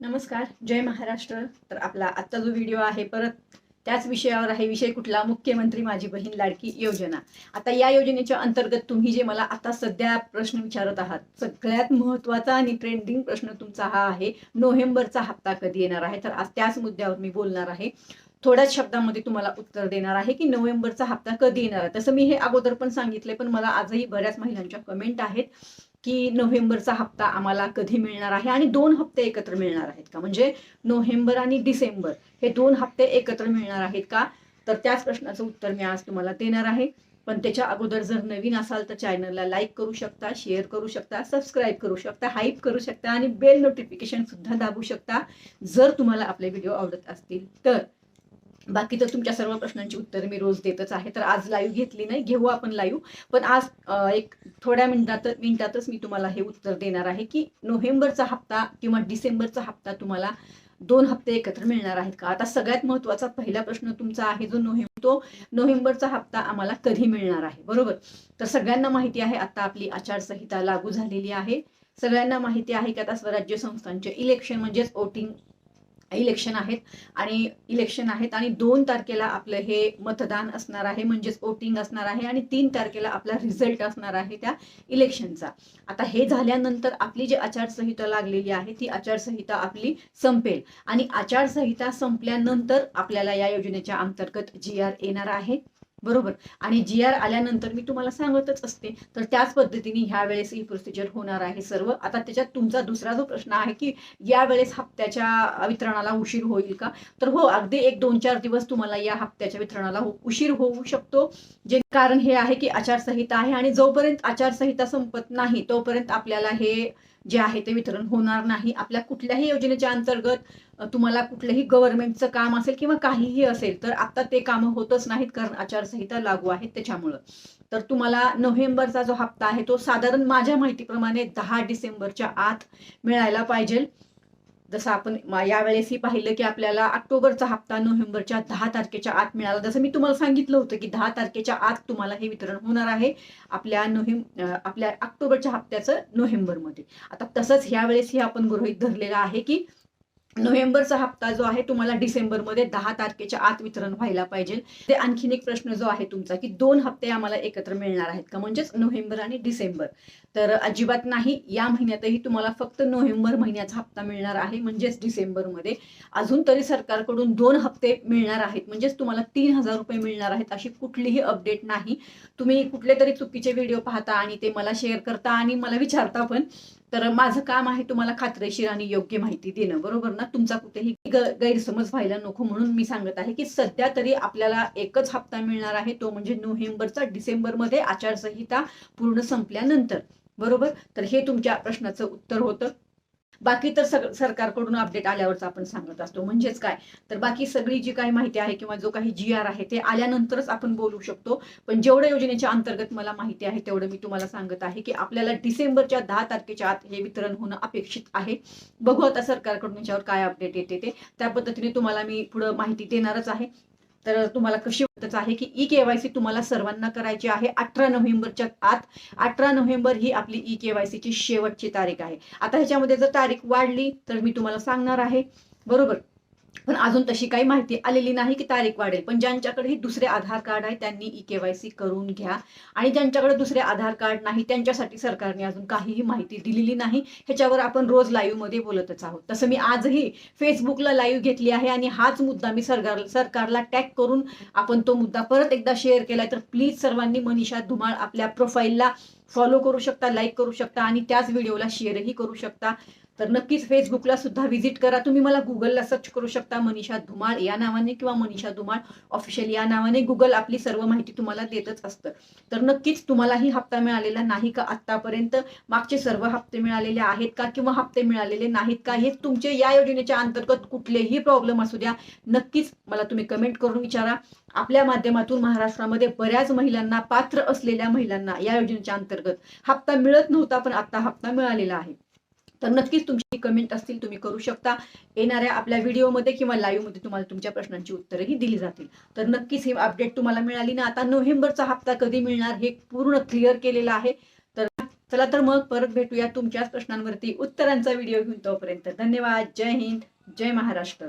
नमस्कार जय महाराष्ट्र. तर आपला आत्ता जो व्हिडिओ आहे परत त्याच विषयावर आहे विषय कुठला? मुख्यमंत्री माझी बहीण लाडकी योजना. आता या योजनेच्या अंतर्गत तुम्ही जे मला आता सध्या प्रश्न विचारत आहात सगळ्यात महत्त्वाचा आणि ट्रेंडिंग प्रश्न तुमचा हा आहे नोव्हेंबरचा हप्ता कधी येणार आहे? तर आज त्याच मुद्द्यावर मी बोलणार आहे. थोड्याच शब्दामध्ये तुम्हाला उत्तर देणार आहे की नोव्हेंबरचा हप्ता कधी येणार आहे? तसं मी हे अगोदर पण सांगितले पण मला आजही बऱ्याच महिलांच्या कमेंट आहेत. की नोव्हेंबरचा हप्ता आम्हाला कधी मिळणार आहे आणि दोन हप्ते एकत्र मिळणार आहेत का? म्हणजे नोव्हेंबर आणि डिसेंबर हे दोन हप्ते एकत्र मिळणार आहेत का? तर त्याच प्रश्नाचं उत्तर मी आज तुम्हाला देणार आहे. पण त्याच्या अगोदर जर नवीन असाल तर चॅनलला लाईक करू शकता शेअर करू शकता सबस्क्राईब करू शकता हाईप करू शकता आणि बेल नोटिफिकेशन सुद्धा दाबू शकता जर तुम्हाला आपले व्हिडिओ आवडत असतील तर. बाकी तर तुमच्या सर्व प्रश्नांची उत्तर मी रोज देतच आहे. तर आज लाईव्ह घेतली नाही घेऊ आपण लाईव्ह पण आज एक थोड्या मिनिटात मिनिटातच मी तुम्हाला हे उत्तर देणार आहे की नोव्हेंबरचा हप्ता किंवा डिसेंबरचा हप्ता तुम्हाला दोन हप्ते एकत्र मिळणार आहेत का? आता सगळ्यात महत्त्वाचा पहिला प्रश्न तुमचा आहे जो नोव्हेंबर तो नोव्हेंबरचा हप्ता आम्हाला कधी मिळणार आहे? बरोबर? तर सगळ्यांना माहिती आहे आता आपली आचारसंहिता लागू झालेली आहे. सगळ्यांना माहिती आहे की आता स्वराज्य संस्थांचे इलेक्शन म्हणजेच वोटिंग इलेक्शन आहेत. आणि इलेक्शन आहेत आणि दोन तारखेला आपलं हे मतदान असणार आहे म्हणजेच वोटिंग असणार आहे आणि तीन तारखेला आपला रिझल्ट असणार आहे त्या इलेक्शनचा आता हे झाल्यानंतर आपली जी आचारसंहिता लागलेली आहे ती आचारसंहिता आपली संपेल. आणि आचारसंहिता संपल्यानंतर आपल्याला या योजनेच्या अंतर्गत जी आर येणार आहे. बरोबर. आणि जी आर आल्यानंतर मी तुम्हाला सांगतच असते तर त्याच पद्धतीने ह्या वेळेस ही प्रोसिजर होणार आहे सर्व. आता त्याच्यात तुमचा दुसरा जो प्रश्न आहे की या वेळेस हप्त्याच्या वितरणाला उशीर होईल का? तर हो अगदी एक दोन चार दिवस तुम्हाला या हप्त्याच्या वितरणाला हो- उशीर होऊ शकतो. जे कारण हे आहे की आचारसंहिता आहे आणि जोपर्यंत आचारसंहिता संपत नाही तोपर्यंत आपल्याला हे जे आहे ते वितरण होणार नाही. आपल्या कुठल्याही योजनेच्या अंतर्गत तुम्हाला कुठलंही गव्हर्नमेंटचं काम असेल किंवा काहीही असेल तर आता ते कामं होतच नाहीत कारण आचारसंहिता लागू आहे त्याच्यामुळं. तर तुम्हाला नोव्हेंबरचा जो हप्ता आहे तो साधारण माझ्या माहितीप्रमाणे दहा डिसेंबरच्या आत मिळायला पाहिजे जसं आपण यावेळेसही पाहिलं की आपल्याला ऑक्टोबरचा हप्ता नोव्हेंबरच्या दहा तारखेच्या आत मिळाला. जसं मी तुम्हाला सांगितलं होतं की दहा तारखेच्या आत तुम्हाला हे वितरण होणार आहे आपल्या नोव्हेंब आपल्या ऑक्टोबरच्या हप्त्याचं नोव्हेंबरमध्ये. आता तसंच ह्यावेळेसही आपण गृहीत धरलेलं आहे की नोव्हेंबरचा हप्ता जो आहे तुम्हाला डिसेंबरमध्ये दहा तारखेच्या आत वितरण व्हायला पाहिजे. ते आणखीन एक प्रश्न जो आहे तुमचा की दोन हप्ते आम्हाला एकत्र मिळणार आहेत का? म्हणजेच नोव्हेंबर आणि डिसेंबर. तर अजिबात नाही या महिन्यातही तुम्हाला फक्त नोव्हेंबर महिन्याचा हप्ता मिळणार आहे म्हणजेच डिसेंबरमध्ये. अजून तरी सरकारकडून दोन हप्ते मिळणार आहेत म्हणजेच तुम्हाला तीन हजार रुपये मिळणार आहेत अशी कुठलीही अपडेट नाही. तुम्ही कुठले तरी चुकीचे व्हिडिओ पाहता आणि ते मला शेअर करता आणि मला विचारता पण तर माझं काम आहे तुम्हाला खात्रीशीर आणि योग्य माहिती देणं बरोबर लोकांना तुमचा कुठेही गैरसमज व्हायला नको म्हणून मी सांगत आहे की सध्या तरी आपल्याला एकच हप्ता मिळणार आहे तो म्हणजे नोव्हेंबरचा डिसेंबरमध्ये आचारसंहिता पूर्ण संपल्यानंतर. बरोबर? तर हे तुमच्या प्रश्नाचं उत्तर होतं. बाकी तर सग सरकारकडून अपडेट आल्यावरच आपण सांगत असतो. म्हणजेच काय? तर बाकी सगळी जी काही माहिती आहे किंवा जो काही जी आर आहे ते आल्यानंतरच आपण बोलू शकतो. पण जेवढ्या योजनेच्या अंतर्गत मला माहिती आहे तेवढं मी तुम्हाला सांगत आहे की आपल्याला डिसेंबरच्या दहा तारखेच्या आत हे वितरण होणं अपेक्षित आहे. बघू आता सरकारकडून याच्यावर काय अपडेट येते ते. त्या पद्धतीने तुम्हाला मी पुढं माहिती देणारच आहे. तर तुम्हाला कशी आहे की ई केवायसी तुम्हाला सर्वांना करायची आहे अठरा नोव्हेंबरच्या आत. अठरा नोव्हेंबर ही आपली ई केवायसी ची शेवटची तारीख आहे. आता ह्याच्यामध्ये जर तारीख वाढली तर मी तुम्हाला सांगणार आहे. बरोबर? पण अजून तशी काही माहिती आलेली नाही की तारीख वाढेल. पण ज्यांच्याकडे दुसरे आधार कार्ड आहे त्यांनी ई केवायसी करून घ्या. आणि ज्यांच्याकडे दुसरे आधार कार्ड नाही त्यांच्यासाठी सरकारने अजून काहीही माहिती दिलेली नाही. ह्याच्यावर आपण रोज लाईव्हमध्ये बोलतच आहोत. तसं मी आजही फेसबुकला लाईव्ह घेतली आहे आणि हाच मुद्दा मी सरकार सरकारला टॅग करून आपण तो मुद्दा परत एकदा शेअर केलाय. तर प्लीज सर्वांनी मनीषा धुमाळ आपल्या प्रोफाईलला फॉलो करू शकता लाईक करू शकता आणि त्याच व्हिडिओला शेअरही करू शकता. तर नक्कीच फेसबुकला सुद्धा व्हिजिट करा. तुम्ही मला गुगलला सर्च करू शकता मनीषा धुमाळ. या नावाने किंवा मनीषा धुमाळ ऑफिशियल या नावाने गुगल आपली सर्व माहिती तुम्हाला देतच असतं. तर नक्कीच तुम्हालाही हप्ता मिळालेला नाही का आतापर्यंत मागचे सर्व हप्ते मिळालेले आहेत का किंवा हप्ते मिळालेले नाहीत का? हे तुमचे या योजनेच्या अंतर्गत कुठलेही प्रॉब्लेम असू द्या. नक्कीच मला तुम्ही कमेंट करून विचारा. आपल्या माध्यमातून महाराष्ट्रामध्ये बऱ्याच महिलांना पात्र असलेल्या महिलांना या योजनेच्या अंतर्गत हप्ता मिळत नव्हता पण आता हप्ता मिळालेला आहे. तर नक्कीच तुमची कमेंट असतील तुम्ही करू शकता. येणाऱ्या आपल्या व्हिडिओमध्ये किंवा लाईव्हमध्ये तुम्हाला तुमच्या प्रश्नांची उत्तरंही दिली जातील. तर नक्कीच हे अपडेट तुम्हाला मिळाली ना आता नोव्हेंबरचा हप्ता कधी मिळणार हे पूर्ण क्लिअर केलेलं आहे. तर चला तर मग परत भेटूया तुमच्याच प्रश्नांवरती उत्तरांचा व्हिडिओ घेऊन तोपर्यंत. धन्यवाद. जय हिंद. जय महाराष्ट्र.